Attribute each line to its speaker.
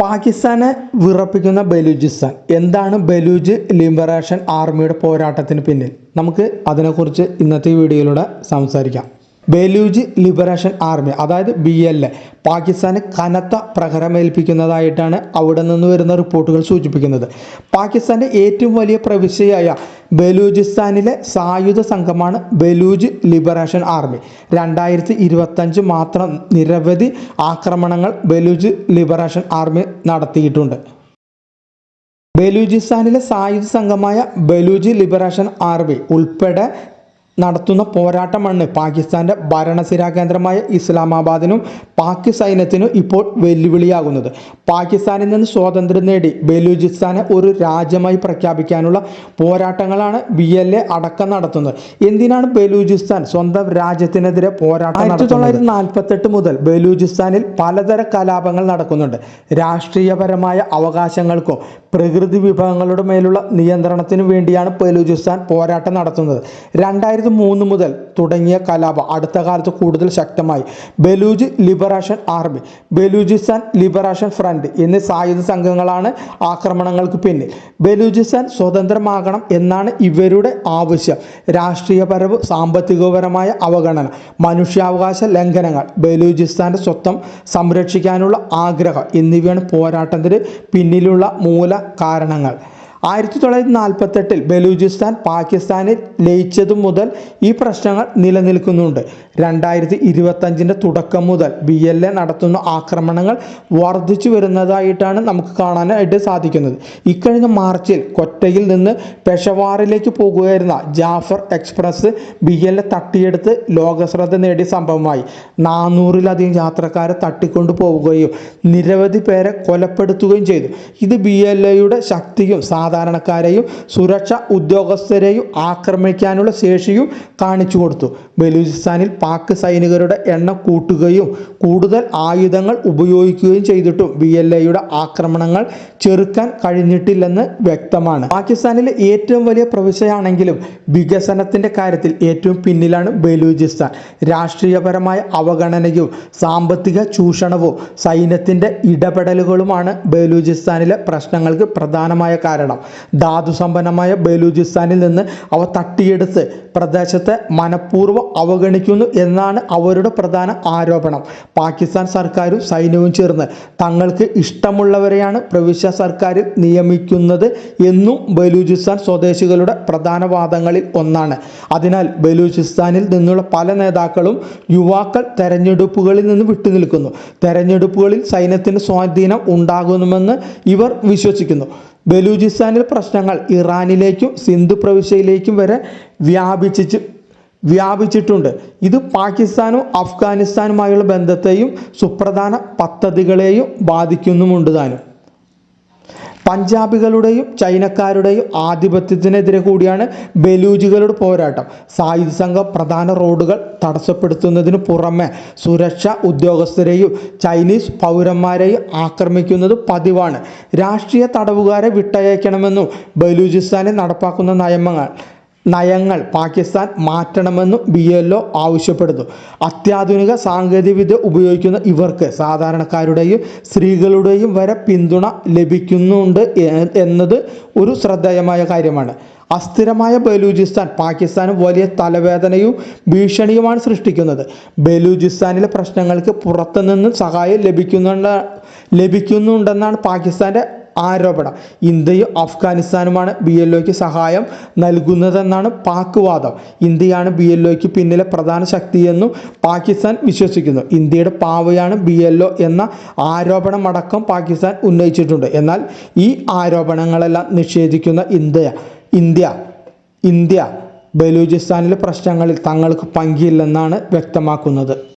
Speaker 1: പാകിസ്ഥാനെ വിറപ്പിക്കുന്ന ബലൂചിസ്ഥാൻ. എന്താണ് ബലൂജ് ലിബറേഷൻ ആർമിയുടെ പോരാട്ടത്തിന് പിന്നിൽ? നമുക്ക് അതിനെക്കുറിച്ച് ഇന്നത്തെ വീഡിയോയിലൂടെ സംസാരിക്കാം. ബലൂജ് ലിബറേഷൻ ആർമി അതായത് ബി എൽ എ പാകിസ്ഥാന് കനത്ത പ്രഹരമേൽപ്പിക്കുന്നതായിട്ടാണ് അവിടെ നിന്ന് വരുന്ന റിപ്പോർട്ടുകൾ സൂചിപ്പിക്കുന്നത്. പാകിസ്ഥാന്റെ ഏറ്റവും വലിയ പ്രവിശ്യയായ ബലൂചിസ്ഥാനിലെ സായുധ സംഘമാണ് ബലൂജ് ലിബറേഷൻ ആർമി. രണ്ടായിരത്തി ഇരുപത്തഞ്ച് മാത്രം നിരവധി ആക്രമണങ്ങൾ ബലൂജ് ലിബറേഷൻ ആർമി നടത്തിയിട്ടുണ്ട്. ബലൂചിസ്ഥാനിലെ സായുധ സംഘമായ ബലൂജ് ലിബറേഷൻ ആർമി ഉൾപ്പെടെ നടത്തുന്ന പോരാട്ടമാണ്. പാകിസ്ഥാന്റെ ഭരണസിരാ കേന്ദ്രമായ ഇസ്ലാമാബാദിനും പാക് സൈന്യത്തിനും ഇപ്പോൾ വെല്ലുവിളിയാകുന്നത്. പാകിസ്ഥാനിൽ നിന്ന് സ്വാതന്ത്ര്യം നേടി ബലൂചിസ്ഥാനെ ഒരു രാജ്യമായി പ്രഖ്യാപിക്കാനുള്ള പോരാട്ടങ്ങളാണ് ബി എൽ എ അടക്കം നടത്തുന്നത്. എന്തിനാണ് ബലൂചിസ്ഥാൻ സ്വന്തം രാജ്യത്തിനെതിരെ പോരാട്ടം ആയിരത്തി തൊള്ളായിരത്തി നാൽപ്പത്തെട്ട് മുതൽ ബലൂചിസ്ഥാനിൽ പലതര കലാപങ്ങൾ നടക്കുന്നുണ്ട്. രാഷ്ട്രീയപരമായ അവകാശങ്ങൾക്കോ പ്രകൃതി വിഭവങ്ങളുടെ മേലുള്ള നിയന്ത്രണത്തിനു വേണ്ടിയാണ് ബലൂചിസ്ഥാൻ പോരാട്ടം നടത്തുന്നത്. രണ്ടായിരത്തി മൂന്ന് മുതൽ തുടങ്ങിയ കലാപം അടുത്ത കാലത്ത് കൂടുതൽ ശക്തമായി. Baloch liberation army Balochistan liberation front എന്നീ സായുധ സംഘങ്ങളാണ് ആക്രമണങ്ങൾക്ക് പിന്നിൽ. ബലൂചിസ്ഥാൻ സ്വതന്ത്രമാകണം എന്നാണ് ഇവരുടെ ആവശ്യം. രാഷ്ട്രീയപരവും സാമ്പത്തികപരമായ അവഗണന മനുഷ്യാവകാശ ലംഘനങ്ങൾ ബലൂചിസ്ഥാന്റെ സ്വത്വം സംരക്ഷിക്കാനുള്ള ആഗ്രഹം എന്നിവയാണ് പോരാട്ടത്തിന് പിന്നിലുള്ള മൂല കാരണങ്ങൾ. ആയിരത്തി തൊള്ളായിരത്തി നാൽപ്പത്തെട്ടിൽ ബലൂചിസ്ഥാൻ പാകിസ്ഥാനിൽ ലയിച്ചതു മുതൽ ഈ പ്രശ്നങ്ങൾ നിലനിൽക്കുന്നുണ്ട്. രണ്ടായിരത്തി ഇരുപത്തഞ്ചിന്റെ തുടക്കം മുതൽ ബി എൽ എ നടത്തുന്ന ആക്രമണങ്ങൾ വർദ്ധിച്ചു വരുന്നതായിട്ടാണ് നമുക്ക് കാണാനായിട്ട് സാധിക്കുന്നത്. ഇക്കഴിഞ്ഞ മാർച്ചിൽ കൊറ്റയിൽ നിന്ന് പെഷവാറിലേക്ക് പോകുകയായിരുന്ന Jaffar express B L A തട്ടിയെടുത്ത് ലോകശ്രദ്ധ നേടിയ സംഭവമായി. നാനൂറിലധികം യാത്രക്കാരെ തട്ടിക്കൊണ്ടു പോവുകയും നിരവധി പേരെ കൊലപ്പെടുത്തുകയും ചെയ്തു. ഇത് ബി എൽ എയുടെ ശക്തിയും സാധാരണക്കാരെയും സുരക്ഷാ ഉദ്യോഗസ്ഥരെയും ആക്രമിക്കാനുള്ള ശേഷിയും കാണിച്ചു കൊടുത്തു. ബലൂചിസ്ഥാനിൽ പാക് സൈനികരുടെ എണ്ണം കൂട്ടുകയും കൂടുതൽ ആയുധങ്ങൾ ഉപയോഗിക്കുകയും ചെയ്തിട്ടും ബി എൽ എയുടെ ആക്രമണങ്ങൾ ചെറുക്കാൻ കഴിഞ്ഞിട്ടില്ലെന്ന് വ്യക്തമാണ്. പാകിസ്ഥാനിലെ ഏറ്റവും വലിയ പ്രവിശ്യയാണെങ്കിലും വികസനത്തിന്റെ കാര്യത്തിൽ ഏറ്റവും പിന്നിലാണ് ബലൂചിസ്ഥാൻ. രാഷ്ട്രീയപരമായ അവഗണനയും സാമ്പത്തിക ചൂഷണവും സൈന്യത്തിന്റെ ഇടപെടലുകളുമാണ് ബലൂചിസ്ഥാനിലെ പ്രശ്നങ്ങൾക്ക് പ്രധാനമായ കാരണം. ധാതുസമ്പന്നമായ ബലൂചിസ്ഥാനിൽ നിന്ന് അവ തട്ടിയെടുത്ത് പ്രദേശത്തെ മനഃപൂർവം അവഗണിക്കുന്നു എന്നാണ് അവരുടെ പ്രധാന ആരോപണം. പാകിസ്ഥാൻ സർക്കാരും സൈന്യവും ചേർന്ന് തങ്ങൾക്ക് ഇഷ്ടമുള്ളവരെയാണ് പ്രവിശ്യ സർക്കാർ നിയമിക്കുന്നത് എന്നും ബലൂചിസ്ഥാൻ സ്വദേശികളുടെ പ്രധാന വാദങ്ങളിൽ ഒന്നാണ്. അതിനാൽ ബലൂചിസ്ഥാനിൽ നിന്നുള്ള പല നേതാക്കളും യുവാക്കൾ തെരഞ്ഞെടുപ്പുകളിൽ നിന്ന് വിട്ടുനിൽക്കുന്നു. തെരഞ്ഞെടുപ്പുകളിൽ സൈന്യത്തിന് സ്വാധീനം ഉണ്ടാകുമെന്ന് ഇവർ വിശ്വസിക്കുന്നു. ബലൂചിസ്ഥാനിൽ പ്രശ്നങ്ങൾ ഇറാനിലേക്കും സിന്ധു പ്രവിശ്യയിലേക്കും വരെ വ്യാപിച്ചിച്ച് വ്യാപിച്ചിട്ടുണ്ട്. ഇത് പാകിസ്ഥാനും അഫ്ഗാനിസ്ഥാനുമായുള്ള ബന്ധത്തെയും സുപ്രധാന പദ്ധതികളെയും ബാധിക്കുന്നുമുണ്ട് താനും. പഞ്ചാബികളുടെയും ചൈനക്കാരുടെയും ആധിപത്യത്തിനെതിരെ കൂടിയാണ് ബലൂജികളുടെ പോരാട്ടം. സായുധ സംഘം പ്രധാന റോഡുകൾ തടസ്സപ്പെടുത്തുന്നതിന് പുറമെ സുരക്ഷാ ഉദ്യോഗസ്ഥരെയും ചൈനീസ് പൗരന്മാരെയും ആക്രമിക്കുന്നത് പതിവാണ്. രാഷ്ട്രീയ തടവുകാരെ വിട്ടയക്കണമെന്നും ബലൂചിസ്ഥാനിൽ നടപ്പാക്കുന്ന നയമങ്ങൾ നയങ്ങൾ പാകിസ്ഥാൻ മാറ്റണമെന്നും ബി എൽ ഒ ആവശ്യപ്പെടുന്നു. അത്യാധുനിക സാങ്കേതികവിദ്യ ഉപയോഗിക്കുന്ന ഇവർക്ക് സാധാരണക്കാരുടെയും സ്ത്രീകളുടെയും വരെ പിന്തുണ ലഭിക്കുന്നുണ്ട് എന്നത് ഒരു ശ്രദ്ധേയമായ കാര്യമാണ്. അസ്ഥിരമായ ബലൂചിസ്ഥാൻ പാകിസ്ഥാന് വലിയ തലവേദനയും ഭീഷണിയുമാണ് സൃഷ്ടിക്കുന്നത്. ബലൂചിസ്ഥാനിലെ പ്രശ്നങ്ങൾക്ക് പുറത്തുനിന്ന് സഹായം ലഭിക്കുന്നുണ്ട് ലഭിക്കുന്നുണ്ടെന്നാണ് പാകിസ്ഥാന്റെ ആരോപണം. ഇന്ത്യയും അഫ്ഗാനിസ്ഥാനുമാണ് ബി എൽ ഒക്ക് സഹായം നൽകുന്നതെന്നാണ് പാക് വാദം ഇന്ത്യയാണ് ബി എൽ ഒക്ക് പിന്നിലെ പ്രധാന ശക്തിയെന്നും പാകിസ്ഥാൻ വിശ്വസിക്കുന്നു. ഇന്ത്യയുടെ പാവയാണ് ബി എൽ ഒ എന്ന ആരോപണമടക്കം പാകിസ്ഥാൻ ഉന്നയിച്ചിട്ടുണ്ട്. എന്നാൽ ഈ ആരോപണങ്ങളെല്ലാം നിഷേധിക്കുന്ന ഇന്ത്യ ഇന്ത്യ ഇന്ത്യ ബലൂചിസ്ഥാനിലെ പ്രശ്നങ്ങളിൽ തങ്ങൾക്ക് പങ്കില്ലെന്നാണ് വ്യക്തമാക്കുന്നത്.